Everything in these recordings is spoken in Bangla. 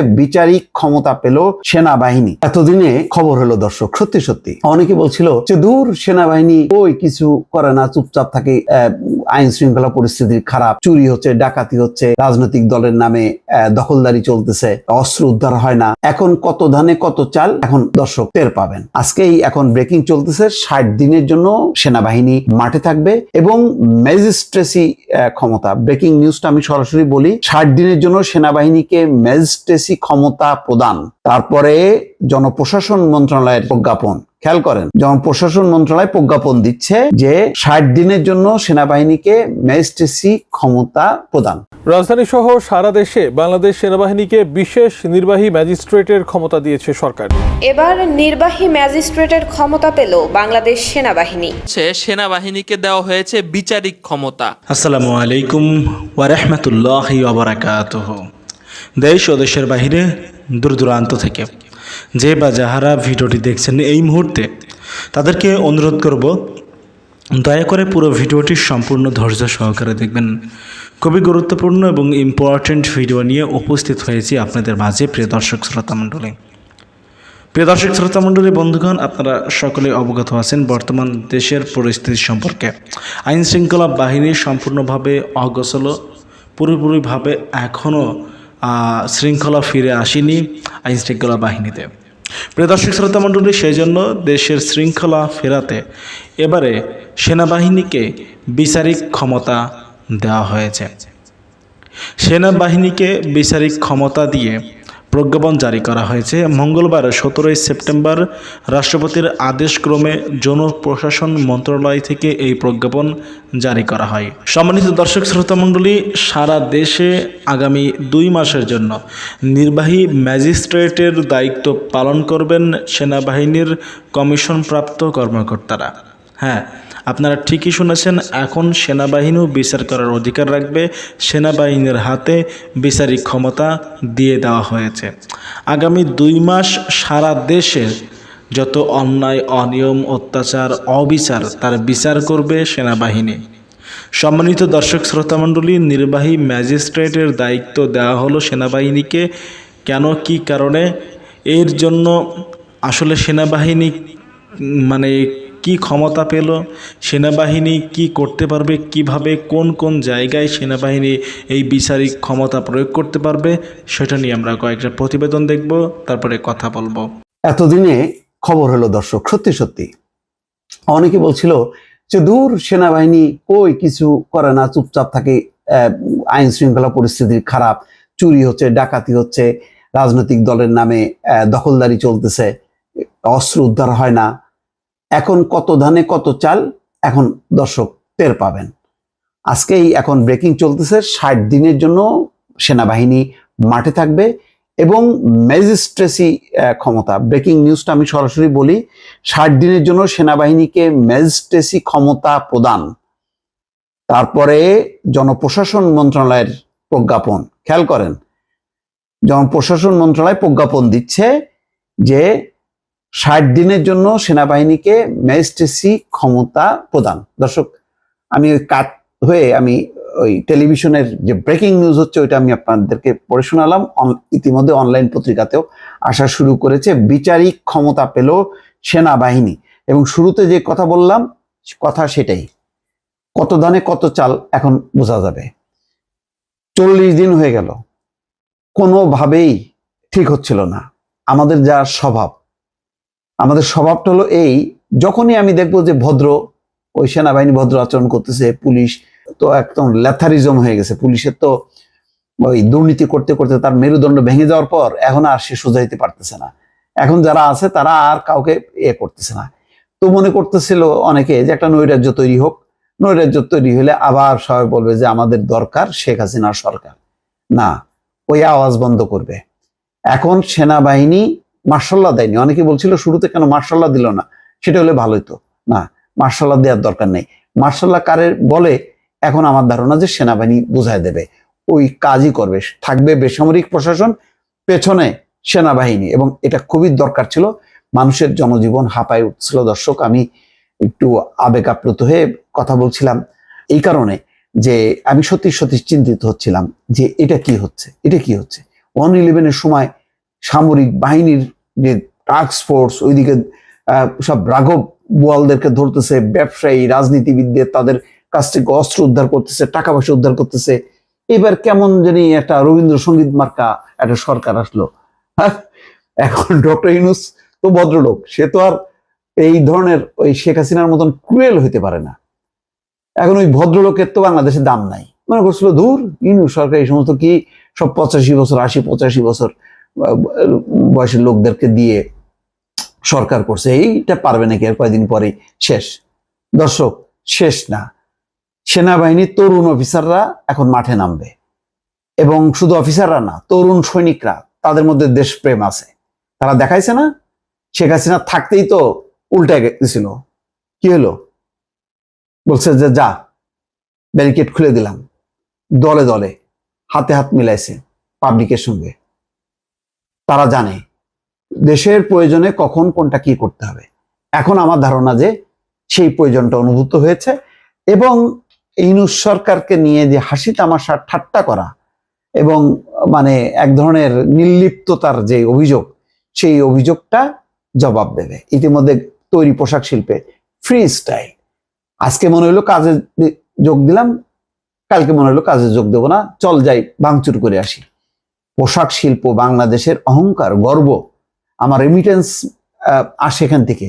বিচারিক ক্ষমতা পেল সেনাবাহিনী। এতদিনে খবর হলো দর্শক, সত্যি সত্যি। অনেকে বলছিল যে দূর সেনাবাহিনী ওই কিছু করে না, চুপচাপ থাকে আইন শৃঙ্খলা পরিস্থিতি খারাপ, চুরি হচ্ছে, ডাকাতি হচ্ছে, রাজনৈতিক দলের নামে দখলদারি চলতেছে, অস্ত্র উদ্ধার হয় না। এখন কত ধানে কত চাল, এখন দর্শক টের পাবেন। আজকেই এখন ব্রেকিং চলতেছে, ষাট দিনের জন্য সেনাবাহিনী মাঠে থাকবে এবং ম্যাজিস্ট্রেসি ক্ষমতা। ব্রেকিং নিউজটা আমি সরাসরি বলি, ষাট দিনের জন্য সেনাবাহিনীকে ম্যাজিস্ট্রেসি ক্ষমতা প্রদান। তারপরে জনপ্রশাসন মন্ত্রণালয়ের প্রজ্ঞাপন। খেয়াল করেন জনপ্রশাসন মন্ত্রণালয় প্রজ্ঞাপন দিচ্ছে যে ষাট দিনের জন্য সেনাবাহিনীকে ম্যাজিস্ট্রেসি ক্ষমতা প্রদান। রাজধানী সহ সারা দেশে বাংলাদেশ সেনাবাহিনীকে বিশেষ নির্বাহী ম্যাজিস্ট্রেটের ক্ষমতা দিয়েছে সরকার। এবার নির্বাহী ম্যাজিস্ট্রেটের ক্ষমতা পেল বাংলাদেশ সেনাবাহিনী। সেনাবাহিনীকে দেওয়া হয়েছে বিচারিক ক্ষমতা। আসসালামু আলাইকুম ওয়ারহমতুল্লাহ ওবরাকাতহ দেশ ও দেশের বাহিরে দূর দূরান্ত থেকে যে বা যাহারা ভিডিওটি দেখছেন এই মুহূর্তে তাদেরকে অনুরোধ করব, দয়া করে পুরো ভিডিওটি সম্পূর্ণ ধৈর্য সহকারে দেখবেন। খুবই গুরুত্বপূর্ণ এবং ইম্পর্ট্যান্ট ভিডিও নিয়ে উপস্থিত হয়েছি আপনাদের মাঝে, প্রিয় দর্শক শ্রোতা মণ্ডলী। প্রিয় দর্শক শ্রোতা মণ্ডলী, বন্ধুগণ, আপনারা সকলে অবগত আছেন বর্তমান দেশের পরিস্থিতি সম্পর্কে। আইন শৃঙ্খলা বাহিনী সম্পূর্ণভাবে অগোছল, পুরোপুরিভাবে এখনও শৃঙ্খলা ফিরে আসেনি আইন শৃঙ্খলা বাহিনীতে। প্রিয় দর্শক শ্রোতা মণ্ডলী সেই জন্য দেশের শৃঙ্খলা ফেরাতে এবারে সেনাবাহিনীকে বিচারিক ক্ষমতা দেওয়া হয়েছে। সেনাবাহিনীকে বিচারিক ক্ষমতা দিয়ে প্রজ্ঞাপন জারি করা হয়েছে। মঙ্গলবার সতেরোই সেপ্টেম্বর রাষ্ট্রপতির আদেশক্রমে জনপ্রশাসন মন্ত্রণালয় থেকে এই প্রজ্ঞাপন জারি করা হয়। সম্মানিত দর্শক শ্রোতা মণ্ডলী, সারা দেশে আগামী দুই মাসের জন্য নির্বাহী ম্যাজিস্ট্রেটের দায়িত্ব পালন করবেন সেনাবাহিনীর কমিশনপ্রাপ্ত কর্মকর্তারা। হ্যাঁ আপনারা ঠিকই শুনেছেন, এখন সেনাবাহিনীও বিচার করার অধিকার রাখবে। সেনাবাহিনীর হাতে বিচারিক ক্ষমতা দিয়ে দেওয়া হয়েছে। আগামী দুই মাস সারা দেশে যত অন্যায়, অনিয়ম, অত্যাচার, অবিচার, তার বিচার করবে সেনাবাহিনী। সম্মানিত দর্শক শ্রোতামণ্ডলী নির্বাহী ম্যাজিস্ট্রেটের দায়িত্ব দেওয়া হলো সেনাবাহিনীকে। কেন, কি কারণে? এর জন্য আসলে সেনাবাহিনী মানে কি ক্ষমতা পেল? সেনাবাহিনী কি করতে পারবে? কীভাবে, কোন কোন জায়গায় সেনাবাহিনী এই বিচারিক ক্ষমতা প্রয়োগ করতে পারবে? সেটা নিয়ে আমরা কয়েকটা প্রতিবেদন দেখব, তারপরে কথা বলব। এতদিনে খবর হলো, দর্শক, সত্যি সত্যি। অনেকে বলছিল যে দূর সেনাবাহিনী কই কিছু করে না, চুপচাপ থাকে আইন শৃঙ্খলা পরিস্থিতি খারাপ, চুরি হচ্ছে, ডাকাতি হচ্ছে, রাজনৈতিক দলের নামে দখলদারি চলতেছে, অস্ত্র উদ্ধার হয় না এখন কত ধানে কত চাল? এখন দর্শক টের পাবেন। আজকেই এখন ব্রেকিং চলতেছে, ষাট দিনের জন্য সেনাবাহিনী মাঠে থাকবে এবং ম্যাজিস্ট্রেসি ক্ষমতা। ব্রেকিং নিউজটা আমি সরাসরি বলি, ষাট দিনের জন্য সেনাবাহিনীকে ম্যাজিস্ট্রেসি ক্ষমতা প্রদান। তারপরে জনপ্রশাসন মন্ত্রণালয়ের প্রজ্ঞাপন। খেয়াল করেন, জনপ্রশাসন মন্ত্রণালয় প্রজ্ঞাপন দিচ্ছে যে ষাট দিনের জন্য সেনাবাহিনীকে ম্যাজিস্ট্রেসি ক্ষমতা প্রদান। দর্শক, আমি ওই কাট হয়ে আমি ওই টেলিভিশনের যে ব্রেকিং নিউজ হচ্ছে, ওইটা আমি আপনাদেরকে পড়ে শোনালাম। ইতিমধ্যে অনলাইন পত্রিকাতেও আসা শুরু করেছে। বিচারিক ক্ষমতা পেল সেনাবাহিনী। এবং শুরুতে যে কথা বললাম, কথা সেটাই। কত দানে কত চাল এখন বোঝা যাবে। চল্লিশ দিন হয়ে গেল। কোনোভাবেই ঠিক হচ্ছিল না। আমাদের যা স্বভাব আমাদের স্বভাবটা হলো এই, যখনই আমি দেখব যে ভদ্র, ওই সেনাবাহিনী ভদ্র আচরণ করতেছে, পুলিশ তো একদম ল্যাথারিজম হয়ে গেছে। পুলিশের তো ওই দুর্নীতি করতে করতে তার মেরুদণ্ড ভেঙে যাওয়ার পর এখন আর সে সোজাইতে পারতেছে না। এখন যারা আছে তারা আর কাউকে এ করতেছে না। তো মনে করতেছিল অনেকে যে একটা নৈরাজ্য তৈরি হোক, নৈরাজ্য তৈরি হলে আবার সবাই বলবে যে আমাদের দরকার শেখ হাসিনার সরকার। না, ওই আওয়াজ বন্ধ করবে। এখন সেনাবাহিনী মার্শাল্লাহ দেয়নি। অনেকে বলছিল শুরুতে কেন মার্শাল্লাহ দিল না? সেটা হলে ভালোই তো। না, মার্শাল্লাহ দেওয়ার দরকার নেই। মার্শাল্লাহ কারের বলে, এখন আমার ধারণা যে সেনাবাহিনী বুঝায় দেবে। ওই কাজই করবে। থাকবে বেসামরিক প্রশাসন, পেছনে সেনাবাহিনী। এবং এটা খুবই দরকার ছিল। মানুষের জনজীবন হাঁপায় উঠছিল। দর্শক, আমি একটু আবেগ আপ্লুত হয়ে কথা বলছিলাম এই কারণে যে আমি সত্যি সত্যি চিন্তিত হচ্ছিলাম যে এটা কি হচ্ছে? এটা কি হচ্ছে? ওয়ান ইলেভেনের সময় সামরিক বাহিনীর যে টাস্ক ফোর্স ওইদিকে সব রাঘব বোয়ালদেরকে ধরতেছে, ব্যবসায়ী, রাজনীতিবিদদের তাদের কাছ থেকে অস্ত্র উদ্ধার করতেছে, টাকা পয়সা উদ্ধার করতেছে। এবার কেমন জানি একটা রবীন্দ্রসঙ্গীত মার্কা একটা সরকার আসলো। হ্যাঁ এখন ডক্টর ইনুস তো ভদ্রলোক, সে তো আর এই ধরনের ওই শেখ হাসিনার মতন ক্রুয়েল হইতে পারে না। এখন ওই ভদ্রলোকের তো বাংলাদেশে দাম নাই। মনে করছিল দূর ইনু সরকার এই সমস্ত কি সব পঁচাশি বছর, আশি, পঁচাশি বছর বয়সের লোকদেরকে দিয়ে সরকার করছে। এইটা পারবে নাকি? আর কয়েকদিন পরে শেষ। দর্শক, শেষ না। সেনাবাহিনীর তরুণ অফিসাররা এখন মাঠে নামবে। এবং শুধু অফিসাররা না, তরুণ সৈনিকরা, তাদের মধ্যে দেশপ্রেম আছে। তারা দেখাইছে না? শেখ হাসিনা থাকতেই তো উল্টে গেছিল। কি হলো? বলছে যে, যা, ব্যারিকেড খুলে দিলাম। দলে দলে, হাতে হাত মিলাইছে পাবলিকের সঙ্গে। তারা জানে। দেশের প্রয়োজনে কখন কোনটা কি করতে হবে। এখন আমার ধারণা যে সেই প্রয়োজনটা অনুভূত হয়েছে এবং ইউনুস সরকারকে নিয়ে যে হাসি তামাশা, ঠাট্টা করা এবং মানে এক ধরনের নির্লিপ্ততার যে অভিযোগ, সেই অভিযোগটা জবাব দেবে। ইতিমধ্যে তৈরি পোশাক শিল্পে ফ্রি স্টাইল। আজকে মনে হলো কাজে যোগ দিলাম, কালকে মনে হলো কাজে যোগ দেবো না, চল যাই ভাঙচুর করে আসি। পোশাক শিল্প বাংলাদেশের অহংকার, গর্ব, আমার রেমিটেন্স আসে এখান থেকে।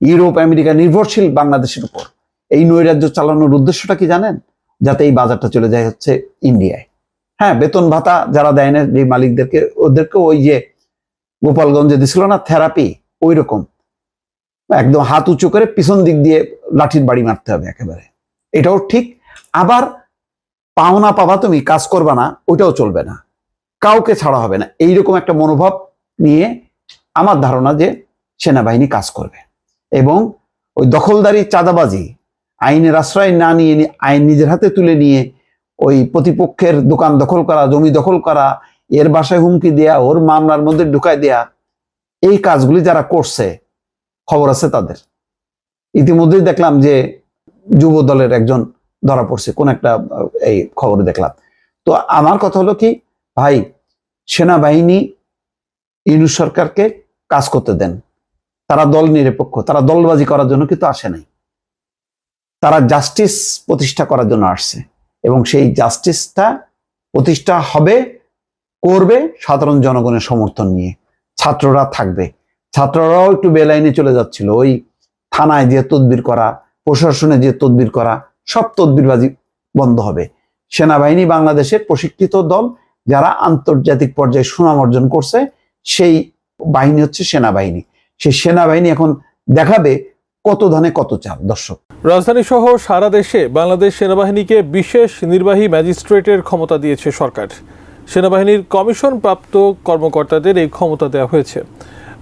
ইউরোপ, আমেরিকা নির্ভরশীল বাংলাদেশের উপর। এই নৈরাজ্য চালানোর উদ্দেশ্যটা কি জানেন? যাতে এই বাজারটা চলে যায় হচ্ছে ইন্ডিয়ায়। হ্যাঁ বেতন ভাতা যারা দেয় না, যে মালিকদেরকে ওদেরকে ওই যে গোপালগঞ্জে দিছিল না, থেরাপি ওই রকম একদম হাত উঁচু করে পিছন দিক দিয়ে লাঠির বাড়ি মারতে হবে একেবারে। এটাও ঠিক। আবার পাওনা পাবা তুমি, কাজ করবা না, ওইটাও চলবে না। কাউকে ছাড়া হবে না। এইরকম একটা মনোভাব নিয়ে আমার ধারণা যে সেনাবাহিনী কাজ করবে। এবং ওই দখলদারি চাঁদাবাজি, আইনের আশ্রয় না নিয়ে আইন নিজের হাতে তুলে নিয়ে ওই প্রতিপক্ষের দোকান দখল করা, জমি দখল করা, এর বাসায় হুমকি দেয়া, ওর মামলার মধ্যে ঢুকায় দেয়া, এই কাজগুলি যারা করছে, খবর আছে তাদের। ইতিমধ্যেই দেখলাম যে যুব দলের একজন ধরা পড়ছে, কোন একটা এই খবর দেখলাম। তো আমার কথা হলো কি ভাই, সেনাবাহিনী ইউনুস সরকারকে কাজ করতে দেন। তারা দল নিরপেক্ষ, তারা দলবাজি করার জন্য কিন্তু আসে নাই। তারা জাস্টিস প্রতিষ্ঠা করার জন্য আসছে এবং সেই জাস্টিসটা প্রতিষ্ঠা হবে, করবে সাধারণ জনগণের সমর্থন নিয়ে। ছাত্ররা থাকবে। ছাত্ররাও একটু বেলাইনে চলে যাচ্ছিল। ওই থানায় যে তদবির করা, প্রশাসনে যে তদবির করা, সব তদবিরবাজি বন্ধ হবে। সেনাবাহিনী বাংলাদেশের প্রশিক্ষিত দল যারা আন্তর্জাতিক পর্যায়ে সুনাম অর্জন করছে, সেই বাহিনী হচ্ছে সেনাবাহিনী। সেই সেনাবাহিনী এখন দেখাবে কত ধানে কত চাল, দর্শক। রাজধানী সহ সারা দেশে বাংলাদেশ সেনাবাহিনীকে বিশেষ নির্বাহী ম্যাজিস্ট্রেটের ক্ষমতা দিয়েছে সরকার। সেনাবাহিনীর কমিশন প্রাপ্ত কর্মকর্তাদের এই ক্ষমতা দেওয়া হয়েছে।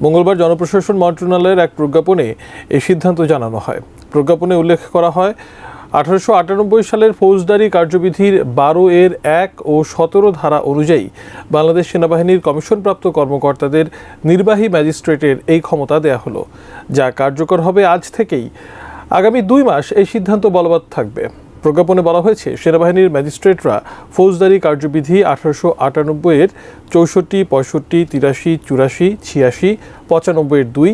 মঙ্গলবার জনপ্রশাসন মন্ত্রণালয়ের এক প্রজ্ঞাপনে এই সিদ্ধান্ত জানানো হয়। প্রজ্ঞাপনে উল্লেখ করা হয় আঠারোশো আটানব্বই সালের ফৌজদারি কার্যবিধির বারো এর এক ও সতেরো ধারা অনুযায়ী বাংলাদেশ সেনাবাহিনীর কমিশনপ্রাপ্ত কর্মকর্তাদের নির্বাহী ম্যাজিস্ট্রেটের এই ক্ষমতা দেয়া হলো। যা কার্যকর হবে আজ থেকেই। আগামী দুই মাস এই সিদ্ধান্ত বলবৎ থাকবে। প্রজ্ঞাপনে বলা হয়েছে, সেনাবাহিনীর ম্যাজিস্ট্রেটরা ফৌজদারি কার্যবিধি আঠারোশো আটানব্বই এর চৌষট্টি, পঁয়ষট্টি, তিরাশি, চুরাশি, ছিয়াশি পঁচানব্বইয়ের দুই,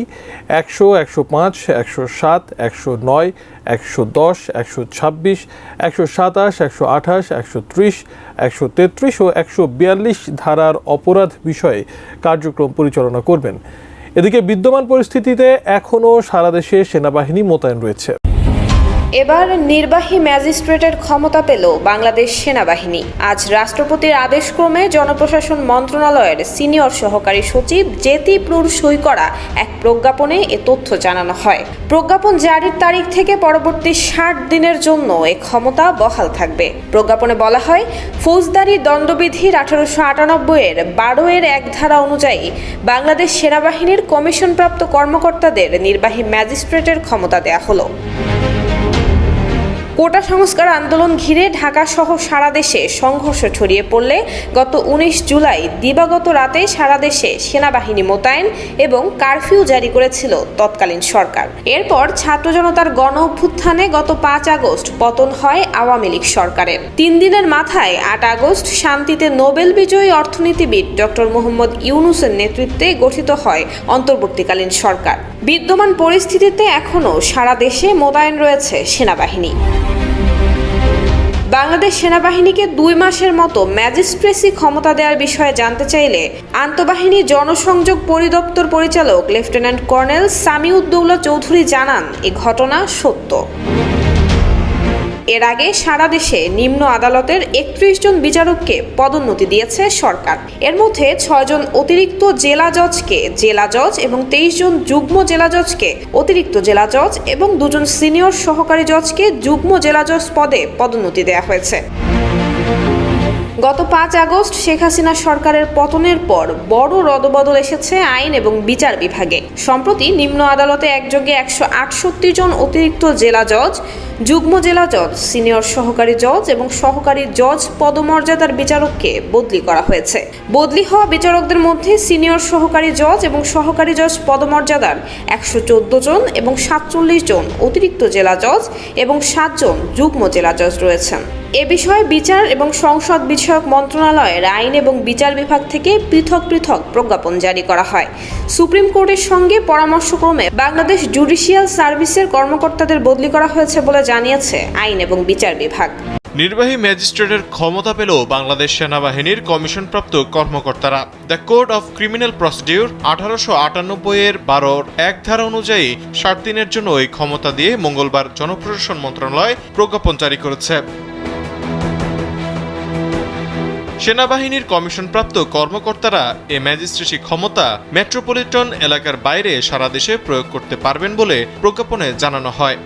একশো একশো পাঁচ, একশো সাত, একশো নয়, একশো দশ, একশো ছাব্বিশ, একশো সাতাশ, একশো আঠাশ, একশো ত্রিশ, একশো তেত্রিশ ও একশো বিয়াল্লিশ ধারার অপরাধ বিষয়ে কার্যক্রম পরিচালনা করবেন। এদিকে বিদ্যমান পরিস্থিতিতে এখনও সারা দেশে সেনাবাহিনী মোতায়েন রয়েছে। এবার নির্বাহী ম্যাজিস্ট্রেটের ক্ষমতা পেল বাংলাদেশ সেনাবাহিনী। আজ রাষ্ট্রপতির আদেশক্রমে জনপ্রশাসন মন্ত্রণালয়ের সিনিয়র সহকারী সচিব জেতি প্রুর সই করা এক প্রজ্ঞাপনে এ তথ্য জানানো হয়। প্রজ্ঞাপন জারির তারিখ থেকে পরবর্তী ষাট দিনের জন্য এ ক্ষমতা বহাল থাকবে। প্রজ্ঞাপনে বলা হয়, ফৌজদারি দণ্ডবিধির আঠারোশো আটানব্বই এর বারো এর এক ধারা অনুযায়ী বাংলাদেশ সেনাবাহিনীর কমিশনপ্রাপ্ত কর্মকর্তাদের নির্বাহী ম্যাজিস্ট্রেটের ক্ষমতা দেয়া হলো। কোটা সংস্কার আন্দোলন ঘিরে ঢাকা সহ সারা দেশে সংঘর্ষ ছড়িয়ে পড়লে গত উনিশ জুলাই দিবাগত রাতে সারা দেশে সেনাবাহিনী মোতায়েন এবং কারফিউ জারি করেছিল তৎকালীন সরকার। এরপর ছাত্র জনতার গণ অভ্যুত্থানে গত পাঁচ আগস্ট পতন হয় আওয়ামী লীগ সরকারের। তিন দিনের মাথায় আট আগস্ট শান্তিতে নোবেল বিজয়ী অর্থনীতিবিদ ডক্টর মোহাম্মদ ইউনুসের নেতৃত্বে গঠিত হয় অন্তর্বর্তীকালীন সরকার। বিদ্যমান পরিস্থিতিতে এখনও সারা দেশে মোতায়েন রয়েছে সেনাবাহিনী। বাংলাদেশ সেনাবাহিনীকে দুই মাসের মতো ম্যাজিস্ট্রেসি ক্ষমতা দেওয়ার বিষয়ে জানতে চাইলে আন্তঃবাহিনী জনসংযোগ পরিদপ্তর পরিচালক লেফটেন্যান্ট কর্নেল সামিউদ্দৌলা চৌধুরী জানান এ ঘটনা সত্য। এর আগে সারা দেশে নিম্ন আদালতের একত্রিশ জন বিচারককে পদোন্নতি দিয়েছে সরকার। এর মধ্যে ছয়জন অতিরিক্ত জেলা জজকে জেলা জজ এবং তেইশ জন যুগ্ম জেলা জজকে অতিরিক্ত জেলা জজ এবং দুজন সিনিয়র সহকারী জজকে যুগ্ম জেলা জজ পদে পদোন্নতি দেওয়া হয়েছে। গত পাঁচ আগস্ট শেখ হাসিনা সরকারের পতনের পর বড় রদবদল এসেছে আইন এবং বিচার বিভাগে। সম্প্রতি নিম্ন আদালতে একযোগে একশো আটষট্টি জন অতিরিক্ত জেলা জজ যুগ্ম জেলা জজ, সিনিয়র সহকারী জজ এবং সহকারী জজ পদমর্যাদার বিচারককে বদলি করা হয়েছে। বদলি হওয়া বিচারকদের মধ্যে সিনিয়র সহকারী জজ এবং সহকারী জজ পদমর্যাদার একশো চোদ্দ জন এবং সাতচল্লিশ জন অতিরিক্ত জেলা জজ এবং সাতজন যুগ্ম জেলা জজ রয়েছেন। এ বিষয়ে বিচার এবং সংসদ বিষয়ক মন্ত্রণালয়ের আইন এবং বিচার বিভাগ থেকে পৃথক পৃথক প্রজ্ঞাপন জারি করা হয়। সুপ্রিম কোর্টের সঙ্গে পরামর্শক্রমে বাংলাদেশ জুডিশিয়াল সার্ভিসের কর্মকর্তাদের বদলি করা হয়েছে বলে জানিয়েছে আইন এবং বিচার বিভাগ। নির্বাহী ম্যাজিস্ট্রেটের ক্ষমতা পেল বাংলাদেশ সেনাবাহিনীর কমিশনপ্রাপ্ত কর্মকর্তারা। The code of criminal procedure আঠারোশো আটানব্বই এর বারোর এক ধারা অনুযায়ী ষাট দিনের জন্য এই ক্ষমতা দিয়ে মঙ্গলবার জনপ্রশাসন মন্ত্রণালয় প্রজ্ঞাপন জারি করেছে। সেনাবাহিনীর কমিশনপ্রাপ্ত কর্মকর্তারা এ ম্যাজিস্ট্রেসি ক্ষমতা মেট্রোপলিটন এলাকার বাইরে সারা দেশে প্রয়োগ করতে পারবেন বলে প্রজ্ঞাপনে জানানো হয়।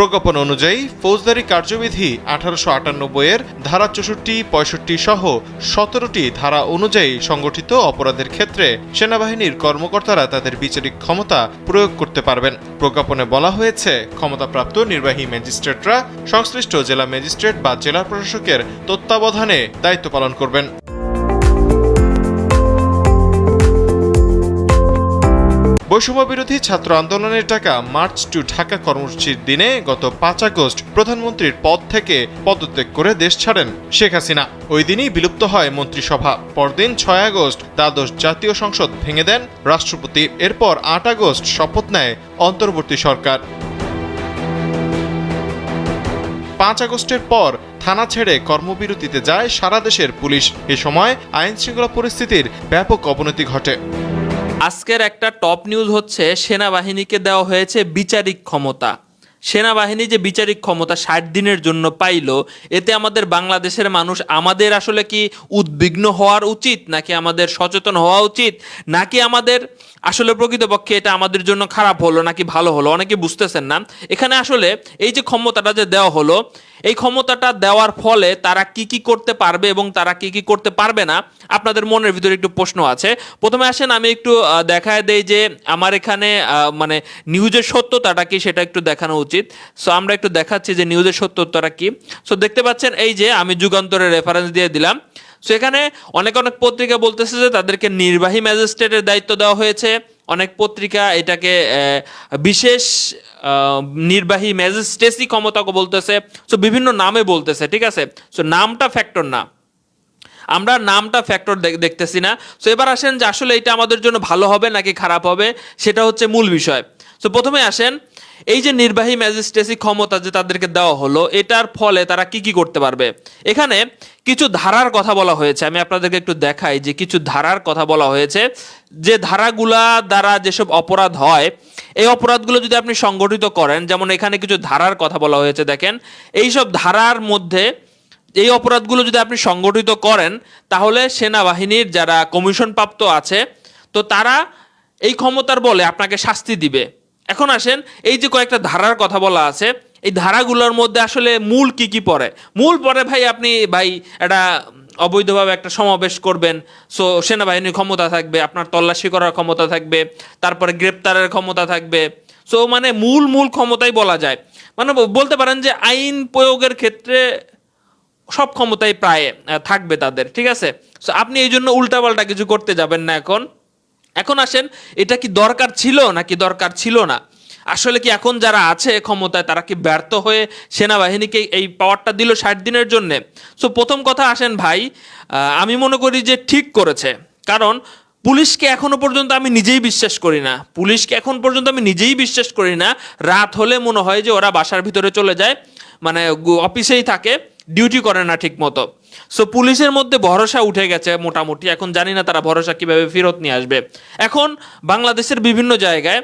প্রজ্ঞাপন অনুযায়ী ফৌজদারি কার্যবিধি আঠারোশো আটানব্বই এর ধারা চৌষট্টি, পঁয়ষট্টি সহ সতেরোটি ধারা অনুযায়ী সংগঠিত অপরাধের ক্ষেত্রে সেনাবাহিনীর কর্মকর্তারা তাদের বিচারিক ক্ষমতা প্রয়োগ করতে পারবেন। প্রজ্ঞাপনে বলা হয়েছে, ক্ষমতাপ্রাপ্ত নির্বাহী ম্যাজিস্ট্রেটরা সংশ্লিষ্ট জেলা ম্যাজিস্ট্রেট বা জেলা প্রশাসকের তত্ত্বাবধানে দায়িত্ব পালন করবেন। বৈষম্য বিরোধী ছাত্র আন্দোলনের টাকা মার্চ টু ঢাকা কর্মসূচির দিনে গত পাঁচ আগস্ট প্রধানমন্ত্রীর পদ থেকে পদত্যাগ করে দেশ ছাড়েন শেখ হাসিনা। ওই দিনই বিলুপ্ত হয় মন্ত্রিসভা। পরদিন ছয় আগস্ট দ্বাদশ জাতীয় সংসদ ভেঙে দেন রাষ্ট্রপতি। এরপর আট আগস্ট শপথ নেয় অন্তর্বর্তী সরকার। পাঁচ আগস্টের পর থানা ছেড়ে কর্মবিরতিতে যায় সারা দেশের পুলিশ। এ সময় আইন শৃঙ্খলা পরিস্থিতির ব্যাপক অবনতি ঘটে। আজকের একটা টপ নিউজ হচ্ছে, সেনাবাহিনীকে দেওয়া হয়েছে বিচারিক ক্ষমতা। সেনাবাহিনী যে বিচারিক ক্ষমতা ষাট দিনের জন্য পাইলো, এতে আমাদের বাংলাদেশের মানুষ আমাদের আসলে কি উদ্বিগ্ন হওয়ার উচিত, নাকি আমাদের সচেতন হওয়া উচিত, নাকি আমাদের আসলে প্রকৃতপক্ষে এটা আমাদের জন্য খারাপ হলো, নাকি ভালো হলো? অনেকে বুঝতেছেন না। এখানে আসলে এই যে ক্ষমতাটা যে দেওয়া হলো এই ক্ষমতাটা দেওয়ার ফলে তারা কি কি করতে পারবে এবং তারা কি কি করতে পারবে না, আপনাদের মনের ভিতরে একটু প্রশ্ন আছে। প্রথমে আসেন, আমি একটু দেখায় দেই যে আমার এখানে মানে নিউজের সত্যতাটা কি সেটা একটু দেখানো উচিত। সো আমরা একটু দেখাচ্ছি যে নিউজের সত্যতাটা কি। সো দেখতে পাচ্ছেন, এই যে আমি যুগান্তরের রেফারেন্স দিয়ে দিলাম। সো এখানে অনেক অনেক পত্রিকা বলতেছে যে তাদেরকে নির্বাহী ম্যাজিস্ট্রেটের দায়িত্ব দেওয়া হয়েছে। অনেক পত্রিকা এটাকে বিশেষ নির্বাহী ম্যাজিস্ট্রেসি ক্ষমতাকে বলতেছে, সো বিভিন্ন নামে বলতেছে, ঠিক আছে? সো নামটা ফ্যাক্টর না। আমরা নামটা ফ্যাক্টর দেখতেছি না। সো এবার আসেন যে আসলে এটা আমাদের জন্য ভালো হবে নাকি খারাপ হবে, সেটা হচ্ছে মূল বিষয়। সো প্রথমে আসেন, এই যে নির্বাহী ম্যাজিস্ট্রেসি ক্ষমতা যে তাদেরকে দেওয়া হলো, এটার ফলে তারা কি কি করতে পারবে? এখানে কিছু ধারার কথা বলা হয়েছে। আমি আপনাদেরকে একটু দেখাই যে কিছু ধারার কথা বলা হয়েছে। যে ধারাগুলা দ্বারা যেসব অপরাধ হয়, এই অপরাধগুলো যদি আপনি সংগঠিত করেন, যেমন এখানে কিছু ধারার কথা বলা হয়েছে, দেখেন, এইসব ধারার মধ্যে এই অপরাধগুলো যদি আপনি সংগঠিত করেন, তাহলে সেনাবাহিনীর যারা কমিশন প্রাপ্ত আছে, তো তারা এই ক্ষমতার বলে আপনাকে শাস্তি দিবে। এখন আসেন, এই যে কয়েকটা ধারার কথা বলা আছে, এই ধারাগুলোর মধ্যে আসলে মূল কি কি পড়ে? মূল পড়ে ভাই আপনি, ভাই একটা অবৈধভাবে একটা সমাবেশ করবেন, সো সেনাবাহিনীর ক্ষমতা থাকবে, আপনার তল্লাশি করার ক্ষমতা থাকবে, তারপরে গ্রেপ্তারের ক্ষমতা থাকবে। সো মানে মূল মূল ক্ষমতাই বলা যায়। মানে বলতে পারেন যে আইন প্রয়োগের ক্ষেত্রে সব ক্ষমতাই প্রায় থাকবে তাদের, ঠিক আছে? সো আপনি এই জন্য উল্টাপাল্টা কিছু করতে যাবেন না এখন। এখন আসেন, এটা কি দরকার ছিল নাকি দরকার ছিল না? আসলে কি এখন যারা আছে ক্ষমতায়, তারা কি ব্যর্থ হয়ে সেনাবাহিনীকে এই পাওয়ারটা দিল ষাট দিনের জন্যে? সো প্রথম কথা আসেন ভাই আমি মনে করি যে ঠিক করেছে। কারণ, পুলিশকে এখনও পর্যন্ত আমি নিজেই বিশ্বাস করি না। পুলিশকে এখন পর্যন্ত আমি নিজেই বিশ্বাস করি না। রাত হলে মনে হয় যে ওরা বাসার ভিতরে চলে যায় মানে অফিসেই থাকে ডিউটি করে না ঠিক মতো সো পুলিশের মধ্যে ভরসা উঠে গেছে মোটামুটি। এখন জানি না তারা ভরসা কীভাবে ফেরত নিয়ে আসবে। এখন বাংলাদেশের বিভিন্ন জায়গায়,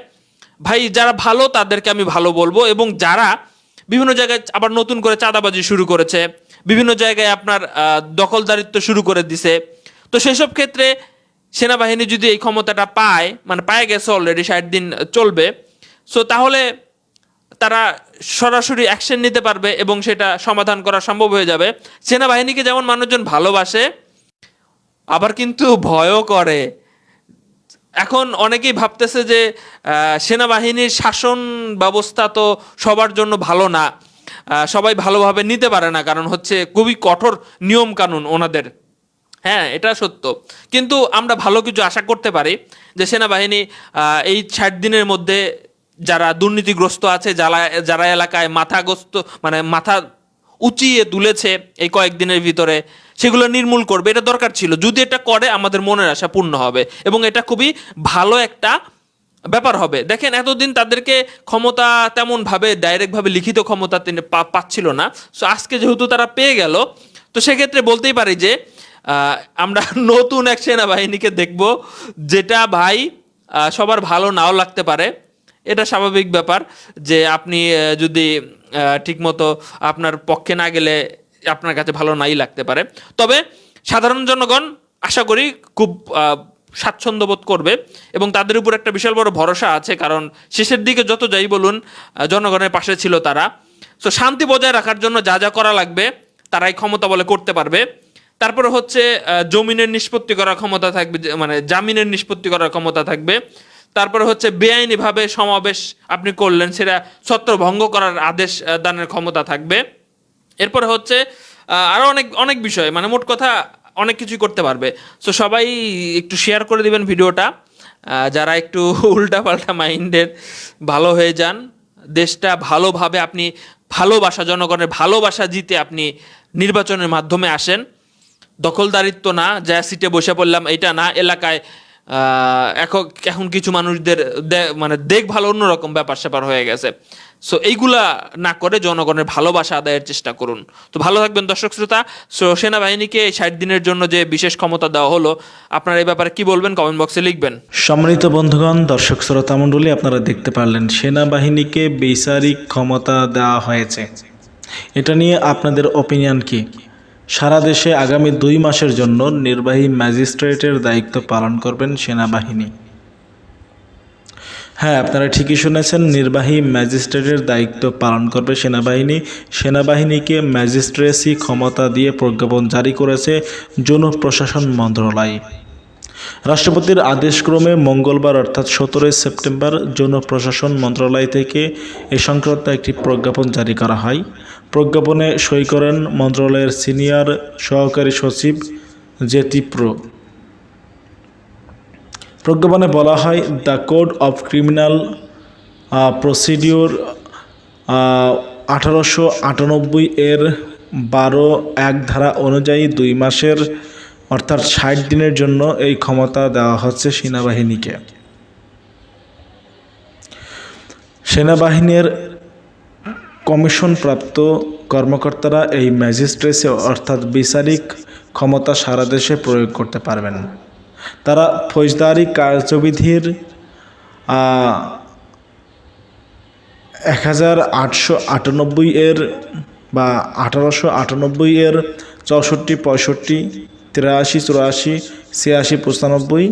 ভাই, যারা ভালো তাদেরকে আমি ভালো বলব এবং যারা বিভিন্ন জায়গায় আবার নতুন করে চাঁদাবাজি শুরু করেছে, বিভিন্ন জায়গায় আপনার দখলদারিত্ব শুরু করে দিছে। তো সেসব ক্ষেত্রে সেনাবাহিনী যদি এই ক্ষমতাটা পায় মানে পায় গেছে অলরেডি ষাট দিন চলবে সো তাহলে তারা সরাসরি অ্যাকশন নিতে পারবে এবং সেটা সমাধান করা সম্ভব হয়ে যাবে। সেনাবাহিনীকে যেমন মানুষজন ভালোবাসে, আবার কিন্তু ভয়ও করে। এখন অনেকেই ভাবতেছে যে সেনাবাহিনীর শাসন ব্যবস্থা তো সবার জন্য ভালো না। সবাই ভালোভাবে নিতে পারে না, কারণ হচ্ছে খুবই কঠোর নিয়ম কানুন ওনাদের। হ্যাঁ এটা সত্য। কিন্তু আমরা ভালো কিছু আশা করতে পারি যে সেনাবাহিনী এই ষাট দিনের মধ্যে যারা দুর্নীতিগ্রস্ত আছে, যারা যারা এলাকায় মাথাগ্রস্ত মানে মাথা উঁচিয়ে তুলেছে এই কয়েকদিনের ভিতরে, সেগুলো নির্মূল করবে, এটা দরকার ছিল। যদি এটা করে, আমাদের মনের আশা পূর্ণ হবে। এবং এটা খুবই ভালো একটা ব্যাপার হবে। দেখেন, এতদিন তাদেরকে ক্ষমতা তেমনভাবে, ডাইরেক্টভাবে লিখিত ক্ষমতা তিনি পাচ্ছিল না। সো আজকে যেহেতু তারা পেয়ে গেল, তো সেক্ষেত্রে বলতেই পারি যে আমরা নতুন এক সেনাবাহিনীকে দেখব, যেটা ভাই সবার ভালো নাও লাগতে পারে। এটা স্বাভাবিক ব্যাপার যে আপনি যদি ঠিকমতো আপনার পক্ষে না গেলে আপনার কাছে ভালো নাই লাগতে পারে। তবে সাধারণ জনগণ আশা করি খুব স্বাচ্ছন্দ্য বোধ করবে এবং তাদের উপর একটা বিশাল বড় ভরসা আছে, কারণ শেষের দিকে যত যাই বলুন জনগণের পাশে ছিল তারা। তো শান্তি বজায় রাখার জন্য যা যা করা লাগবে, তারাই ক্ষমতা বলে করতে পারবে। তারপরে হচ্ছে জমিনের নিষ্পত্তি করার ক্ষমতা থাকবে মানে জামিনের নিষ্পত্তি করার ক্ষমতা থাকবে। তারপরে হচ্ছে বেআইনিভাবে সমাবেশ আপনি করলেন, সেটা ছত্রভঙ্গ করার আদেশ দানের ক্ষমতা থাকবে। এরপরে হচ্ছে আরও অনেক অনেক বিষয় মানে মোট কথা অনেক কিছুই করতে পারবে। সো সবাই একটু শেয়ার করে দিবেন ভিডিওটা যারা একটু উল্টাপাল্টা মাইন্ডের ভালো হয়ে যান। দেশটা ভালোভাবে আপনি ভালোবাসা, জনগণের ভালোবাসা জিতে আপনি নির্বাচনের মাধ্যমে আসেন। দখলদারিত্ব না, যা সিটে বসে পড়লাম, এটা না, এলাকায় এখন এখন কিছু মানুষদের মানে দেখভাল অন্যরকম ব্যাপার স্যাপার হয়ে গেছে। সো এইগুলা না করে জনগণের ভালোবাসা আদায়ের চেষ্টা করুন। তো ভালো থাকবেন দর্শক শ্রোতা। সো সেনাবাহিনীকে ষাট দিনের জন্য যে বিশেষ ক্ষমতা দেওয়া হলো, আপনারা এই ব্যাপারে কি বলবেন? কমেন্ট বক্সে লিখবেন। সম্মানিত বন্ধুগণ, দর্শক শ্রোতা মণ্ডলী, আপনারা দেখতে পারলেন সেনাবাহিনীকে বিচারিক ক্ষমতা দেওয়া হয়েছে। এটা নিয়ে আপনাদের ওপিনিয়ন কি? সারা দেশে আগামী দুই মাসের জন্য নির্বাহী ম্যাজিস্ট্রেটের দায়িত্ব পালন করবেন সেনাবাহিনী। হ্যাঁ আপনারা ঠিকই শুনেছেন, নির্বাহী ম্যাজিস্ট্রেটের দায়িত্ব পালন করবে সেনাবাহিনী। সেনাবাহিনীকে ম্যাজিস্ট্রেসি ক্ষমতা দিয়ে প্রজ্ঞাপন জারি করেছে জনপ্রশাসন মন্ত্রণালয়। রাষ্ট্রপতির আদেশক্রমে মঙ্গলবার অর্থাৎ সতেরোই সেপ্টেম্বর জনপ্রশাসন মন্ত্রণালয় থেকে এ সংক্রান্ত একটি প্রজ্ঞাপন জারি করা হয়। প্রজ্ঞাপনে সই করেন মন্ত্রণালয়ের সিনিয়র সহকারী সচিব জেতিপ্রো প্রজ্ঞাপনে বলা হয়, the code of criminal procedure আঠারোশো আটানব্বই এর বারো এক ধারা অনুযায়ী দুই মাসের অর্থাৎ ষাট দিনের জন্য এই ক্ষমতা দেওয়া হচ্ছে সেনাবাহিনীকে। সেনাবাহিনীর কমিশনপ্রাপ্ত কর্মকর্তারা এই ম্যাজিস্ট্রেসি অর্থাৎ বিচারিক ক্ষমতা সারা দেশে প্রয়োগ করতে পারবেন। তারা ফৌজদারি কার্যবিধির এক হাজার আটশো আটানব্বই এর বা আঠারোশো আটানব্বই এর চৌষট্টি পঁয়ষট্টি তিরাশি, চুরাশি, ছিয়াশি, পঁচানব্বই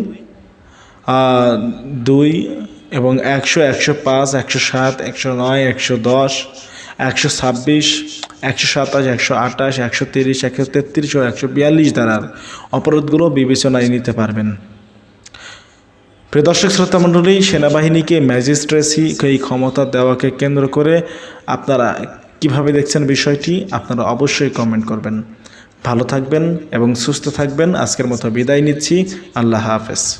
দুই এবং একশো একশো পাঁচ, একশো সাত, একশো নয়, একশো দশ, একশো ছাব্বিশ, একশো সাতাশ, একশো আঠাশ, একশো তিরিশ, একশো তেত্রিশ ও একশো বিয়াল্লিশ দ্বারার অপরাধগুলো বিবেচনায় নিতে পারবেন। প্রিয় দর্শক, শ্রোতা মণ্ডলী, সেনাবাহিনীকে ম্যাজিস্ট্রেসি এই ক্ষমতা দেওয়াকে কেন্দ্র করে আপনারা কীভাবে দেখছেন বিষয়টি, আপনারা অবশ্যই কমেন্ট করবেন। ভালো থাকবেন এবং সুস্থ থাকবেন। আজকের মতো বিদায় নিচ্ছি। আল্লাহ হাফেজ।